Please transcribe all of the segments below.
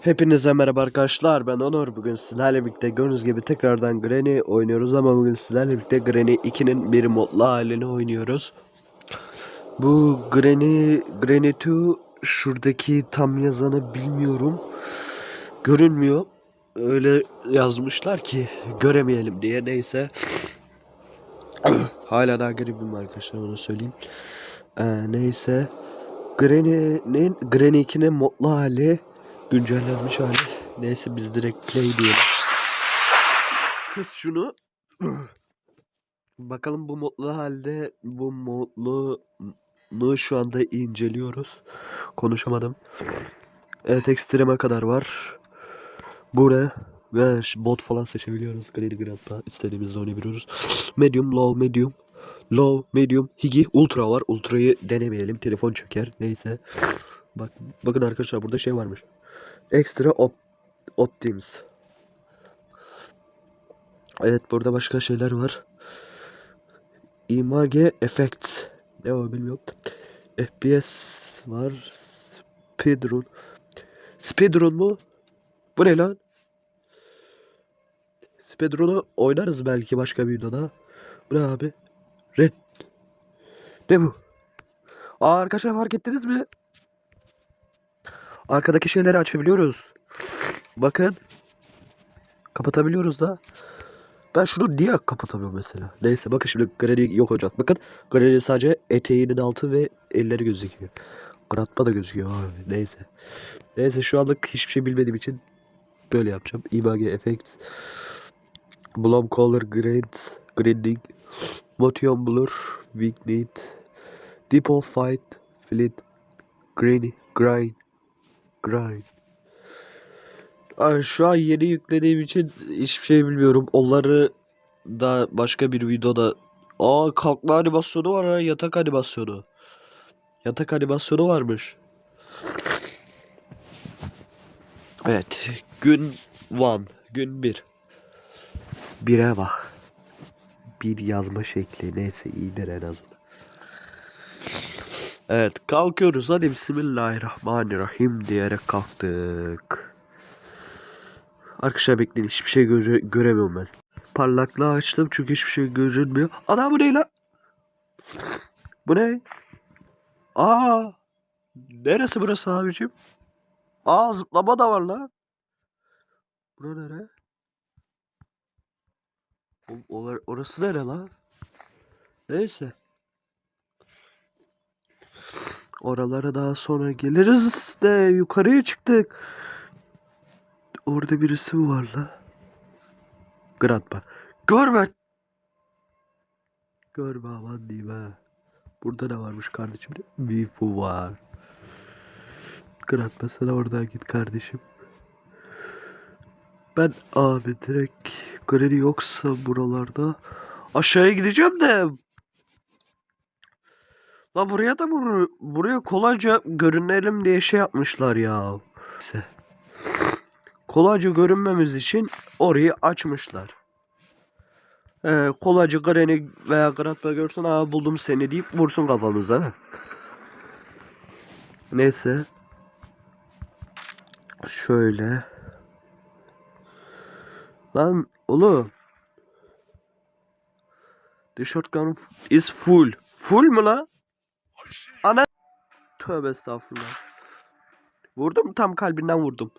Hepinize merhaba arkadaşlar ben Onur bugün sizlerle birlikte gördüğünüz gibi tekrardan Granny oynuyoruz ama bugün sizlerle birlikte Granny 2'nin bir modlu halini oynuyoruz. Bu Granny Granny 2 şuradaki tam yazanı bilmiyorum. Görünmüyor. Öyle yazmışlar ki göremeyelim diye neyse. Hala daha garibim arkadaşlar onu söyleyeyim. Ee, neyse. Granny'nin Granny 2'nin modlu hali güncellenmiş hali. Neyse biz direkt play diyelim. Kız şunu. Bakalım bu modlu halde bu modluğu şu anda inceliyoruz. Konuşamadım. Evet ekstreme kadar var. Buraya ve ş- bot falan seçebiliyoruz. Granny Grandpa istediğimizde oynayabiliyoruz. Medium, low, medium. Low, medium, higi, ultra var. Ultra'yı denemeyelim. Telefon çeker. Neyse. Bak, bakın arkadaşlar burada şey varmış. Extra op Optimus. Evet burada başka şeyler var. Image Effects. Ne o bilmiyorum. FPS var. Speedrun. Speedrun mu? Bu ne lan? Speedrun'u oynarız belki başka bir videoda. Bu ne abi? Red. Ne bu? Aa arkadaşlar fark ettiniz mi? Arkadaki şeyleri açabiliyoruz. Bakın. Kapatabiliyoruz da. Ben şunu niye kapatamıyorum mesela? Neyse bakın şimdi Granny yok olacak. Bakın Granny sadece eteğinin altı ve elleri gözüküyor. Gratma da gözüküyor abi. Neyse. Neyse şu anlık hiçbir şey bilmediğim için böyle yapacağım. Image Effects. Bloom Color Grade. Grinding. Motion Blur. Vignette. Deep of Fight. Flit. Granny. Grind. Grind. Ay, şu an yeni yüklediğim için hiçbir şey bilmiyorum. Onları da başka bir videoda Aa kalkma animasyonu var ha yatak animasyonu. Yatak animasyonu varmış. Evet gün 1 gün 1 Bire bak. Bir yazma şekli neyse iyidir en azından. Evet kalkıyoruz hadi bismillahirrahmanirrahim diyerek kalktık. Arkadaşlar bekleyin hiçbir şey göre göremiyorum ben. Parlaklığı açtım çünkü hiçbir şey görünmüyor. Ana bu ne lan? Bu ne? Aa! Neresi burası abicim? Aa zıplama da var lan. Bura nere? Olar- Orası nere lan? Neyse. Oralara daha sonra geliriz de yukarıya çıktık. Orada birisi var la? Gratma. Görme. Görme aman diyeyim ha. Burada ne varmış kardeşim? Bifu var. Gratma sen oradan git kardeşim. Ben abi direkt Granny yoksa buralarda aşağıya gideceğim de. La buraya da bur buraya kolayca görünelim diye şey yapmışlar ya. Neyse. Kolayca görünmemiz için orayı açmışlar. Ee, kolayca Granny veya Gratpa görsün aa buldum seni deyip vursun kafamıza. Neyse. Şöyle. Lan oğlum. The shotgun is full. Full mu la? Ana. Tövbe estağfurullah. Vurdum tam kalbinden vurdum.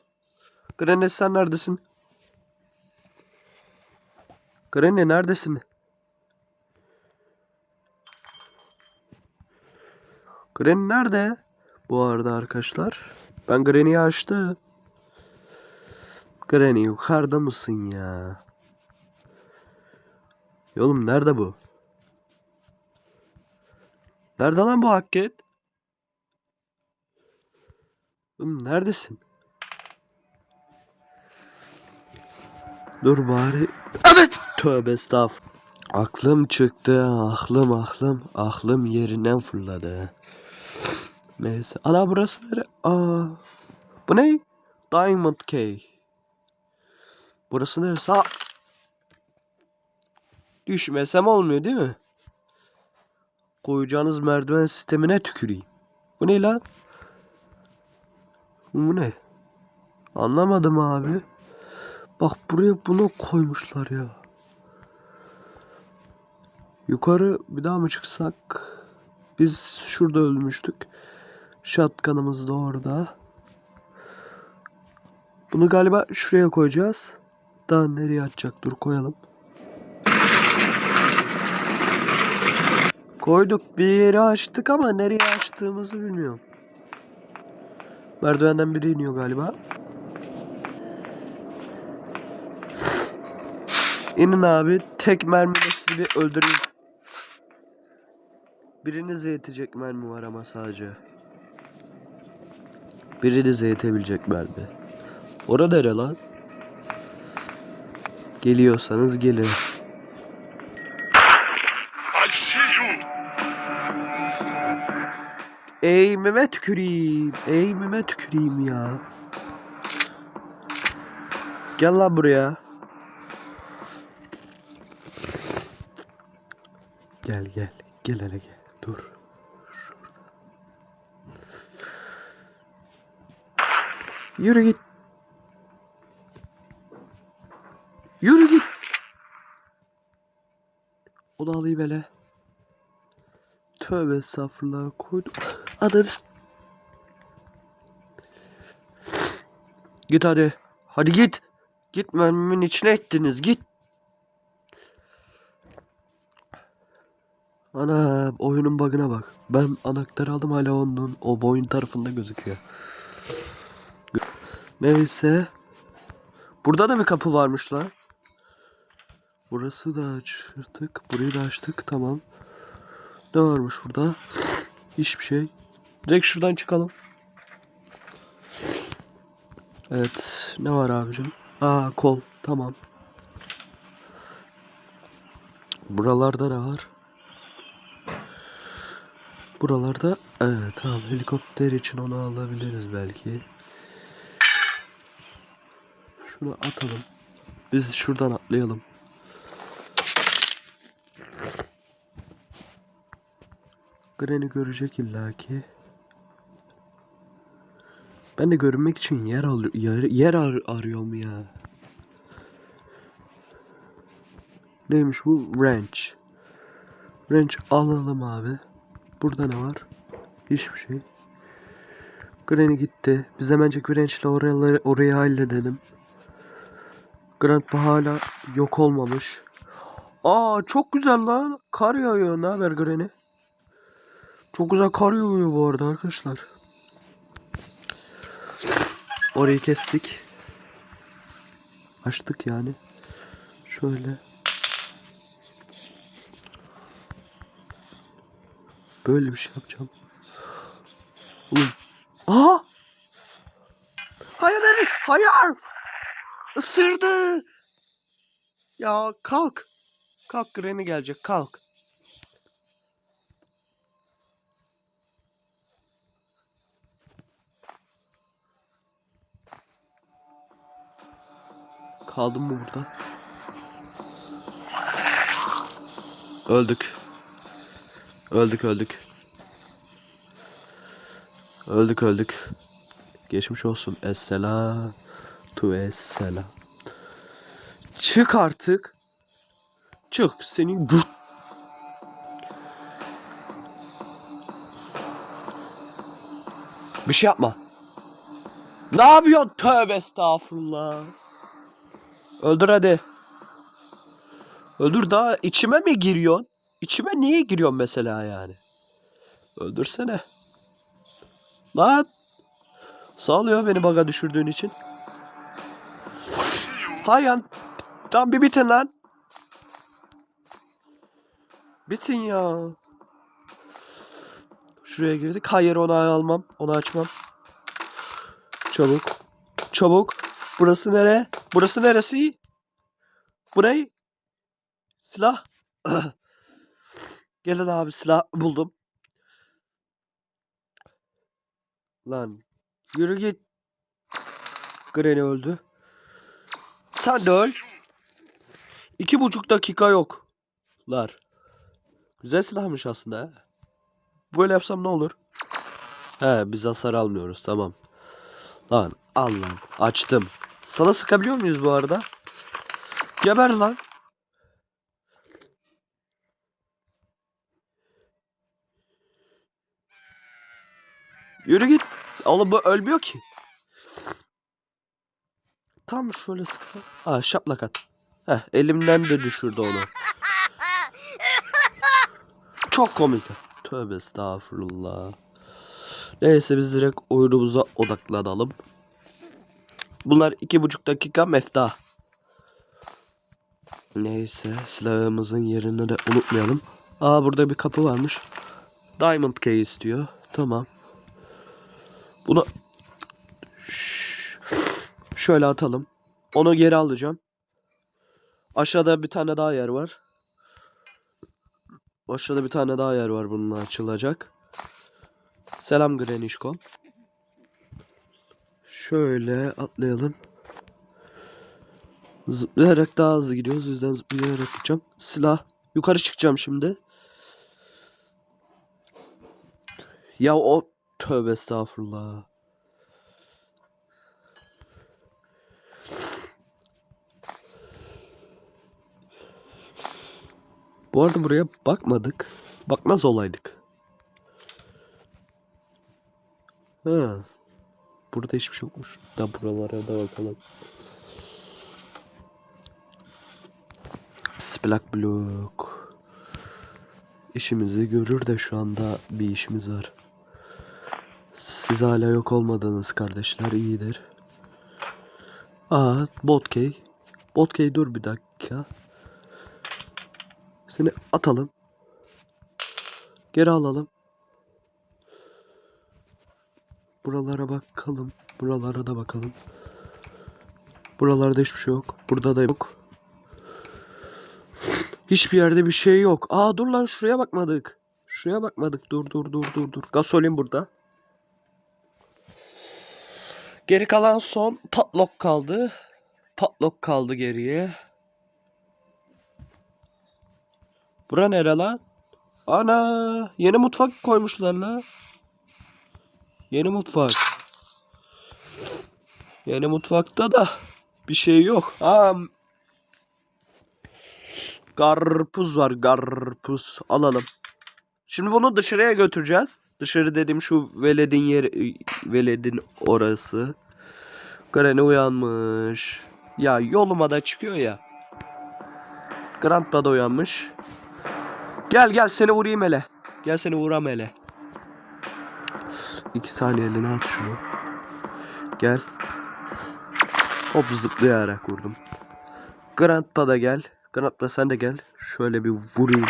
Granny sen neredesin? Granny neredesin? Granny nerede? Bu arada arkadaşlar. Ben Granny'yi açtım. Granny yukarıda mısın? Ya Oğlum nerede bu? Nerede lan bu hakket? Oğlum neredesin? Dur bari. Evet. Tövbe estağfur. Aklım çıktı. Aklım aklım. Aklım yerinden fırladı. Neyse. Ana burası nere? Aa. Bu ne? Diamond Key. Burası neresi? Aa. Düşmesem olmuyor değil mi? Koyacağınız merdiven sistemine tüküreyim. Bu ne lan? Bu ne? Anlamadım abi. Bak buraya bunu koymuşlar ya. Yukarı bir daha mı çıksak? Biz şurada ölmüştük. Shotgun'ımız da orada. Bunu galiba şuraya koyacağız. Daha nereye atacak? Dur koyalım. Koyduk bir yeri açtık ama nereye açtığımızı bilmiyorum. Merdivenden biri iniyor galiba. İnin abi. Tek mermiyle sizi bir öldüreyim. Birinize yetecek mermi var ama sadece. Birinize yetebilecek mermi. Orada nere lan? Geliyorsanız gelin. I Eğimime tüküreyim. Eğimime tüküreyim ya. Gel lan buraya. Gel gel. Gel hele gel. Dur. Yürü git. Yürü git. O da alayım hele. Tövbe estağfurullah koydum. Ananı s- Git hadi. Hadi git. Git mermimin içine ettiniz. Git. Ana oyunun bug'ına bak. Ben anahtarı aldım hala onun o boyun tarafında gözüküyor. Gö- Neyse. Burada da bir kapı varmış lan. Burası da açtık. Burayı da açtık. Tamam. Ne varmış burada? Hiçbir şey. Direkt şuradan çıkalım. Evet. Ne var abicim? Aa kol. Tamam. Buralarda ne var? Buralarda evet tamam helikopter için onu alabiliriz belki. Şunu atalım. Biz şuradan atlayalım. Granny görecek illaki. Ben de görünmek için yer al yer, yer ar- arıyorum ya. Neymiş bu? Ranch. Ranch alalım abi. Burada ne var? Hiçbir şey. Granny gitti. Biz hemencek Ranch'le oraya, orayı halledelim. Grandpa hala yok olmamış. Aa çok güzel lan. Kar yağıyor. Ne haber Granny? Çok güzel kar yağıyor bu arada arkadaşlar. Orayı kestik. Açtık yani. Şöyle. Böyle bir şey yapacağım. Oğlum. Aa! Hayır hayır hayır. Isırdı. Ya kalk. Kalk Granny gelecek kalk. Kaldım mı burada? Öldük. Öldük öldük. Öldük öldük. Geçmiş olsun. Esselam. Tu esselam. Çık artık. Çık senin gut. Bir şey yapma. Ne yapıyorsun? Tövbe estağfurullah. Öldür hadi. Öldür daha içime mi giriyorsun? İçime niye giriyorsun mesela yani? Öldürsene. Lan. Sağlıyor beni baga düşürdüğün için. Hayır. Tam bir bitin lan. Bitin ya. Şuraya girdik. Hayır onu almam. Onu açmam. Çabuk. Çabuk. Burası nere? Burası neresi? Burayı. Silah. Gelin abi silah buldum. Lan. Yürü git. Granny öldü. Sen de öl. İki buçuk dakika yok. Lar. Güzel silahmış aslında ha. Böyle yapsam ne olur? He biz hasar almıyoruz tamam. Lan al lan. Açtım. Sana sıkabiliyor muyuz bu arada? Geber lan. Yürü git. Oğlum bu ölmüyor ki. Tam şöyle sıksa. Ha şaplak at. Heh elimden de düşürdü onu. Çok komik. Tövbe estağfurullah. Neyse biz direkt oyunumuza odaklanalım. Bunlar iki buçuk dakika mefta. Neyse silahımızın yerini de unutmayalım. Aa burada bir kapı varmış. Diamond Key istiyor. Tamam. Bunu şöyle atalım. Onu geri alacağım. Aşağıda bir tane daha yer var. Aşağıda bir tane daha yer var bununla açılacak. Selam Granişko. Şöyle atlayalım. Zıplayarak daha hızlı gidiyoruz. O yüzden zıplayarak gideceğim. Silah. Yukarı çıkacağım şimdi. Ya o tövbe estağfurullah. Bu arada buraya bakmadık. Bakmaz olaydık. Ha. Burada hiçbir şey yokmuş. Da buralara da bakalım. Splak blok. İşimizi görür de şu anda bir işimiz var. Siz hala yok olmadınız kardeşler iyidir. Aa botkey. Botkey dur bir dakika. Seni atalım. Geri alalım. Buralara bakalım. Buralara da bakalım. Buralarda hiçbir şey yok. Burada da yok. Hiçbir yerde bir şey yok. Aa dur lan şuraya bakmadık. Şuraya bakmadık. Dur dur dur dur dur. Gasolin burada. Geri kalan son patlok kaldı. Patlok kaldı geriye. Bura nere lan? Ana yeni mutfak koymuşlar la. Yeni mutfak. Yeni mutfakta da bir şey yok. Aa, Karpuz var karpuz. Alalım. Şimdi bunu dışarıya götüreceğiz. Dışarı dediğim şu veledin yer veledin orası. Granny uyanmış. Ya yoluma da çıkıyor ya. Grandpa da uyanmış. Gel gel seni vurayım hele. Gel seni vuram hele. İki saniye eline at şunu. Gel. Hop zıplayarak vurdum. Grandpa da gel. Grandpa sen de gel. Şöyle bir vurayım.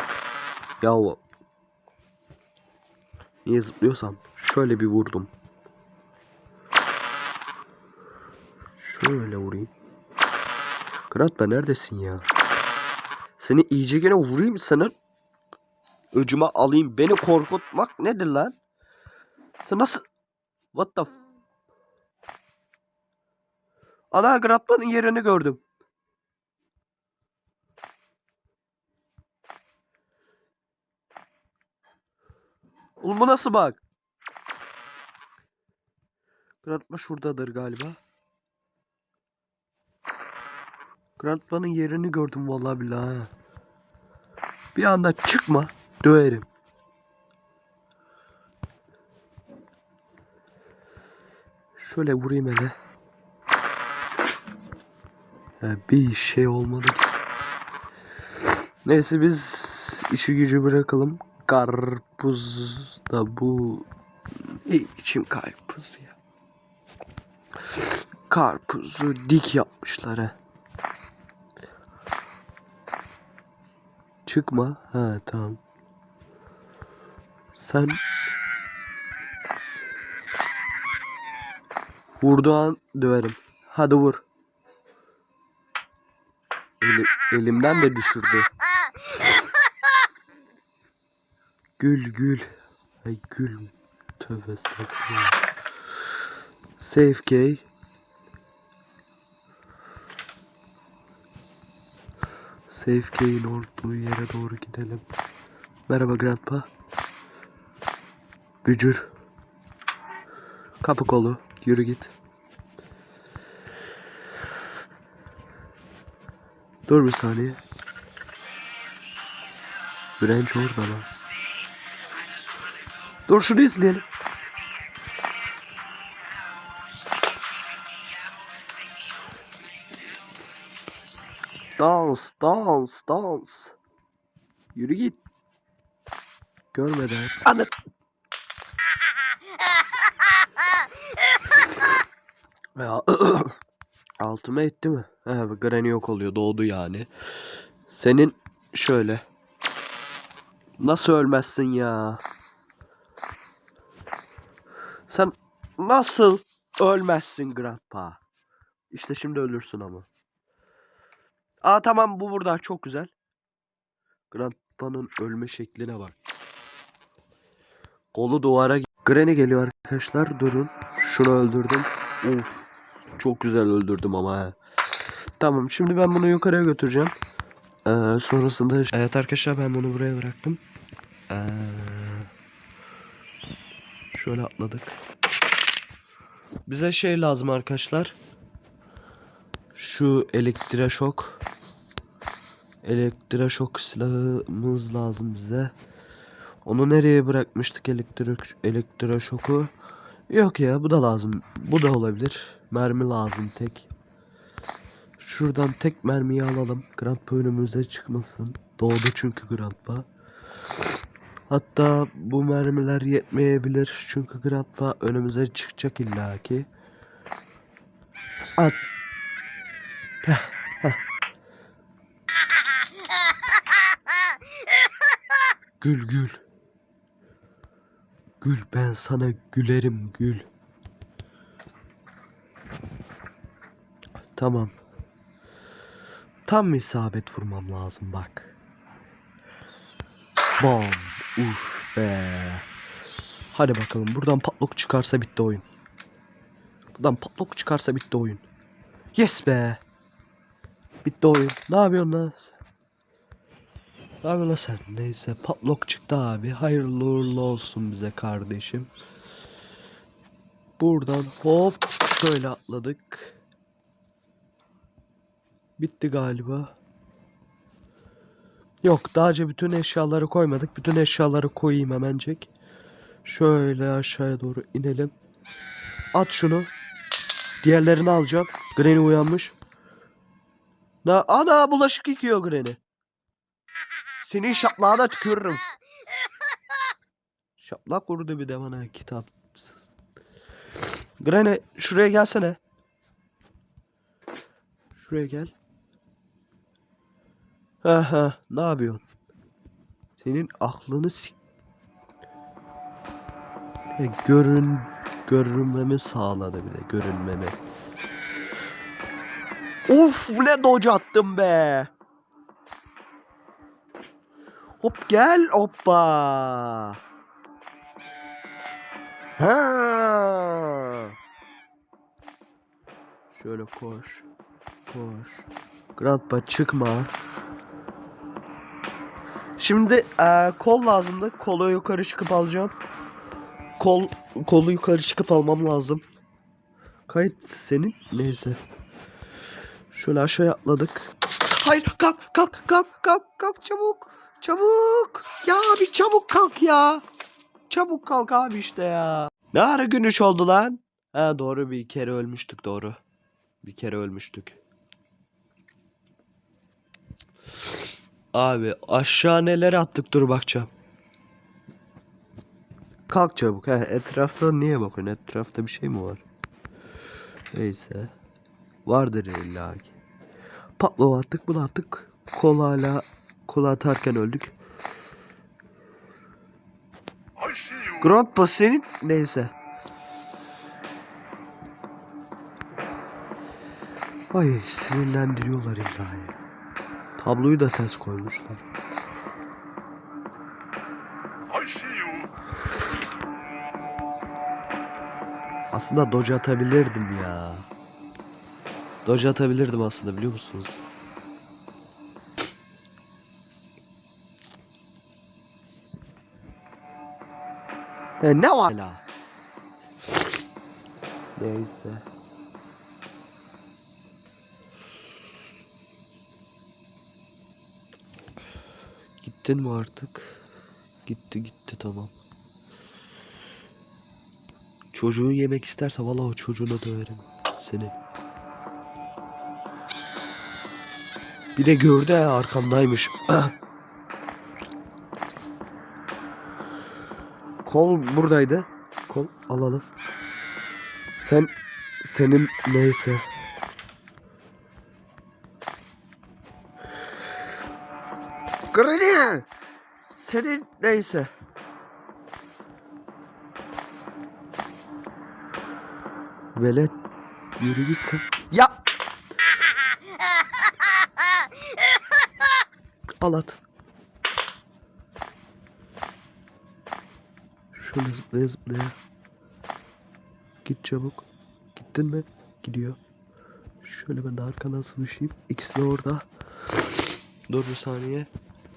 Ya o- Niye zıplıyorsam. Şöyle bir vurdum. Şöyle vurayım. Grandpa neredesin ya? Seni iyice gene vurayım senin. Öcüme alayım. Beni korkutmak nedir lan? Sen nasıl... What the... f- Ana Grandpa'nın yerini gördüm. Oğlum bu nasıl bak? Grandpa şuradadır galiba. Grandpa'nın yerini gördüm vallahi billahi. Bir anda çıkma döverim. Şöyle vurayım hele. Ya bir şey olmadı. Neyse biz işi gücü bırakalım. Karpuz da bu ne biçim karpuz ya. Karpuzu dik yapmışlar ha. Çıkma. Ha tamam. Sen vurduğu an döverim. Hadi vur. Eli- elimden de düşürdü. Gül gül. Ay gül. Tövbe estağfurullah. Safe key. Safe key'in olduğu yere doğru gidelim. Merhaba Grandpa. Bücür. Kapı kolu. Yürü git. Dur bir saniye. Branch orada lan. Dur şunu izleyelim. Dans, dans, dans. Yürü git. Görmeden. Anlat. Ya altıma etti mi? He, Granny yok oluyor. Doğdu yani. Senin şöyle. Nasıl ölmezsin ya? Sen nasıl ölmezsin Grandpa? İşte şimdi ölürsün ama. Aa tamam bu burada çok güzel. Grandpa'nın ölme şekline bak. Kolu duvara Granny geliyor arkadaşlar durun. Şunu öldürdüm. Uf. Çok güzel öldürdüm ama he. Tamam şimdi ben bunu yukarıya götüreceğim. Ee, sonrasında evet arkadaşlar ben bunu buraya bıraktım. Ee, şöyle atladık. Bize şey lazım arkadaşlar. Şu elektroşok. Elektroşok silahımız lazım bize. Onu nereye bırakmıştık elektro elektroşoku? Yok ya bu da lazım. Bu da olabilir. Mermi lazım tek. Şuradan tek mermiyi alalım. Grandpa önümüze çıkmasın. Doğdu çünkü Grandpa. Hatta bu mermiler yetmeyebilir. Çünkü Grandpa önümüze çıkacak illaki. At. Gül gül. Gül ben sana gülerim gül. Tamam. Tam isabet vurmam lazım bak. Bam. Uf be. Hadi bakalım buradan patlok çıkarsa bitti oyun. Buradan patlok çıkarsa bitti oyun. Yes be. Bitti oyun. Ne yapıyorsun lan? Lan sen? Neyse patlok çıktı abi. Hayırlı uğurlu olsun bize kardeşim. Buradan hop şöyle atladık. Bitti galiba. Yok daha önce bütün eşyaları koymadık. Bütün eşyaları koyayım hemencek. Şöyle aşağıya doğru inelim. At şunu. Diğerlerini alacağım. Granny uyanmış. Na ana bulaşık yıkıyor Granny. Senin şaplağına tükürürüm. Şaplak vurdu bir de bana kitapsız. Granny şuraya gelsene. Şuraya gel. Ha ha ne yapıyorsun? Senin aklını sik... Görün... Görünmemi sağladı bile görünmemi. Uf ne dodge attım be. Hop gel hoppa. Ha. Şöyle koş. Koş. Grandpa çıkma. Şimdi eee, kol lazımdı. Kolu yukarı çıkıp alacağım. Kol kolu yukarı çıkıp almam lazım. Kayıt senin neyse. Şöyle aşağıya atladık. Hayır kalk kalk kalk kalk kalk çabuk. Çabuk. Ya abi çabuk kalk ya. Çabuk kalk abi işte ya. Ne ara gün üç oldu lan? Ha doğru bir kere ölmüştük doğru. Bir kere ölmüştük. Abi aşağı neler attık dur bakacağım. Kalk çabuk. He, etrafta niye bakıyorsun? Etrafta bir şey mi var? Neyse. Vardır illa ki. Patlova attık bunu attık. Kol hala kol atarken öldük. I see you. Grandpa senin neyse. Ay sinirlendiriyorlar ya. Tabloyu da ters koymuşlar. Aslında dodge atabilirdim ya. Dodge atabilirdim aslında biliyor musunuz? E ne var la? Neyse. Gittin mi artık? Gitti gitti tamam. Çocuğun yemek isterse valla o çocuğuna döverim seni. Bir de gördü ha arkamdaymış. Kol buradaydı. Kol alalım. Sen senin neyse. Granny! Senin neyse. Velet yürü git sen. Ya! Al at. Şöyle zıplaya zıplaya. Git çabuk. Gittin mi? Gidiyor. Şöyle ben de arkadan sıvışayım. İkisi de orada. Dur bir saniye.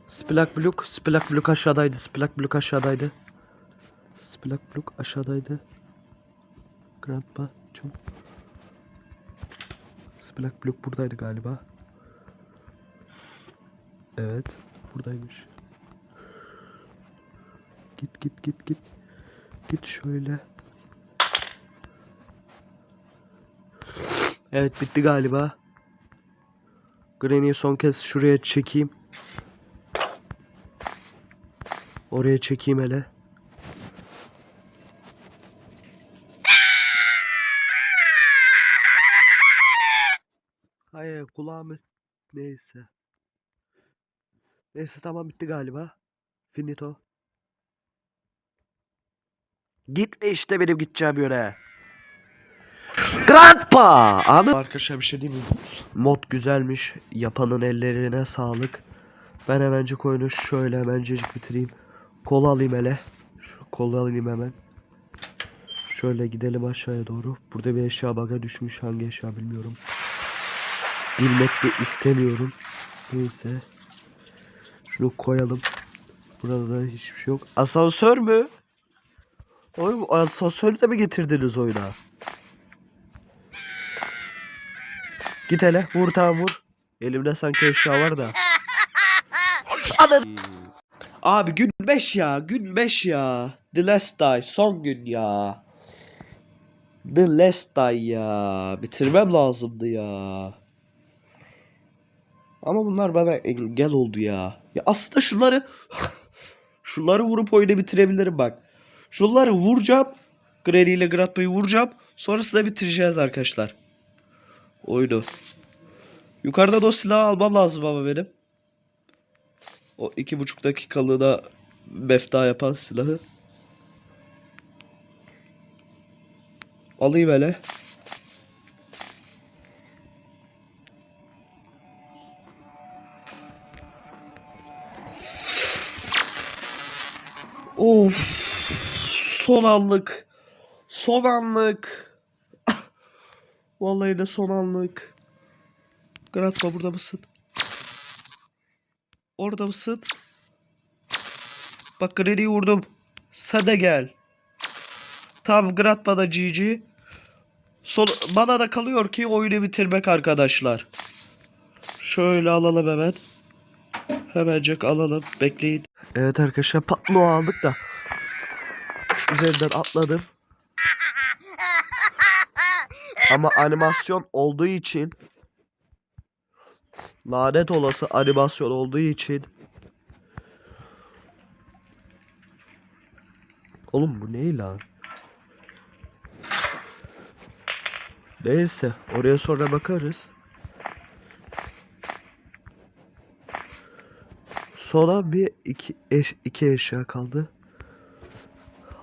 Splak Blok. Splak Blok aşağıdaydı. Splak Blok aşağıdaydı. Splak Blok aşağıdaydı. Grandpa çabuk. Splak Blok buradaydı galiba. Evet. Buradaymış. Git git git git. Git şöyle. Evet bitti galiba. Granny'i son kez şuraya çekeyim. Oraya çekeyim hele. Hayır kulağım neyse. Neyse tamam bitti galiba. Finito. Gitme işte benim gideceğim yöne. Grandpa! Abi. Arkadaşlar bir şey diyeyim mi? Mod güzelmiş. Yapanın ellerine sağlık. Ben hemencik oyunu şöyle hemencecik bitireyim. Kola alayım hele. Şu kola alayım hemen. Şöyle gidelim aşağıya doğru. Burada bir eşya baga düşmüş. Hangi eşya bilmiyorum. Bilmek de istemiyorum. Neyse. Şunu koyalım. Burada da hiçbir şey yok. Asansör mü? Oğlum asansörü de mi getirdiniz oyuna? Git hele vur tamam vur. Elimde sanki eşya var da. Ananı- Abi gün 5 ya gün 5 ya. The last day son gün ya. The last day ya. Bitirmem lazımdı ya. Ama bunlar bana engel oldu ya. Ya aslında şunları şunları vurup oyunu bitirebilirim bak. Şunları vuracağım. Granny ile Grandpa'yı vuracağım. Sonrasında bitireceğiz arkadaşlar. Oyunu. Yukarıda da o silahı almam lazım ama benim. O iki buçuk dakikalığına mefta yapan silahı. Alayım hele. Son anlık. Son anlık. Vallahi de son anlık. Gratma burada mısın? Orada mısın? Bak Granny'i vurdum. Sen de gel. Tamam Gratma da GG. Son, bana da kalıyor ki oyunu bitirmek arkadaşlar. Şöyle alalım hemen. Hemencek alalım. Bekleyin. Evet arkadaşlar patlo aldık da. Üzerinden atladım. Ama animasyon olduğu için lanet olası animasyon olduğu için Oğlum bu ne lan? Neyse oraya sonra bakarız. Sonra bir iki, eş, iki eşya kaldı.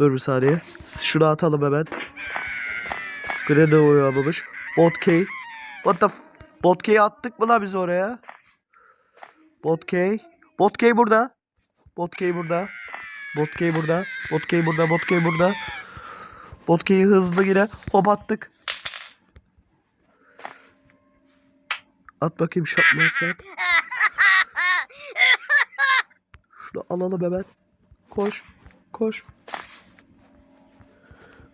Dur bir saniye. Şunu atalım hemen. Grenade uyanmamış. Botkey. What the f... Botkey'i attık mı lan biz oraya? Botkey. Botkey burada. Botkey burada. Botkey burada. Botkey burada. Botkey burada. Botkey'i hızlı yine hop attık. At bakayım şaplarsa. Şunu alalım hemen. Koş. Koş.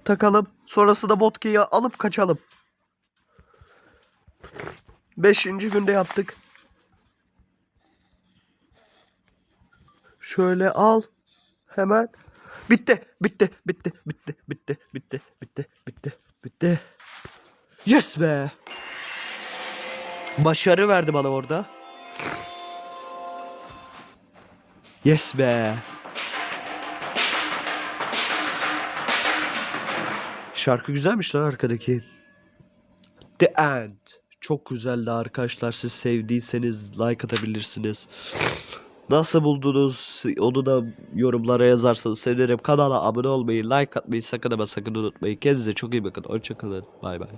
Takalım. Sonrasında Botkey'i alıp kaçalım. Beşinci günde yaptık. Şöyle al. Hemen. Bitti. Bitti. Bitti. Bitti. Bitti. Bitti. Bitti. Bitti. Bitti. Yes be. Başarı verdi bana orada. Yes be. Şarkı güzelmiş lan arkadaki. The End. Çok güzeldi arkadaşlar. Siz sevdiyseniz like atabilirsiniz. Nasıl buldunuz? Onu da yorumlara yazarsanız sevinirim. Kanala abone olmayı, like atmayı sakın ama sakın unutmayın. Kendinize çok iyi bakın. Hoşçakalın. Bay bay.